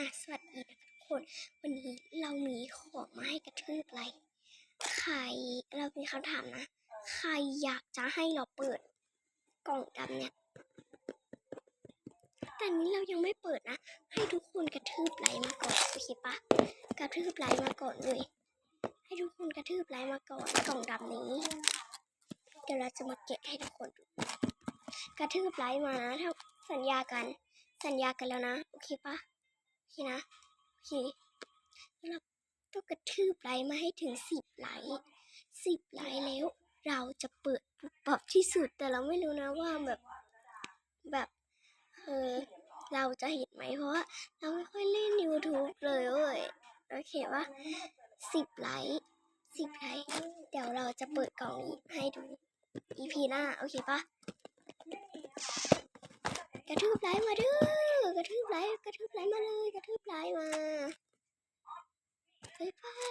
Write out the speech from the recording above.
่ะสวัสดีนะคะทุกคน วันนี้เรามีของมาให้กระทืบไรใครเรามีคำถามนะ ใครอยากจะให้เราเปิดกล่องดำเนี่ยแต่นี้เรายังไม่เปิดนะ ให้ทุกคนกระทืบไลค์มาก่อนโอเคปะกระทืบไลค์มาก่อนเลย ให้ทุกคนกระทืบไลค์มาก่อนกล่องดำนี้ เดี๋ยวเราจะมาเก็บให้ทุกคนดูกระทืบไลค์มานะถ้าสัญญากันสัญญากันแล้วนะ โอเคปะ เคนะ โอเคแล้วเราต้องกระทืบไลค์มาให้ถึงสิบไลค์สิบไลค์แล้ว เราจะเปิดปุบปับที่สุดแต่เราไม่รู้นะว่าแบบแบบเออเราจะเห็นไหมเพราะว่าเราไม่ค่อยเล่น YouTube เลยเว้ยโอเคปะสิบไลค์สิบไลค์เดี๋ยวเราจะเปิดกล่องนี้ให้ดู EP หน้า โอเคปะกระทืบไลค์มาด้อ กระทืบไหลกระทืบไหลมาเลย กระทืบไหลมาบ๊ายบาย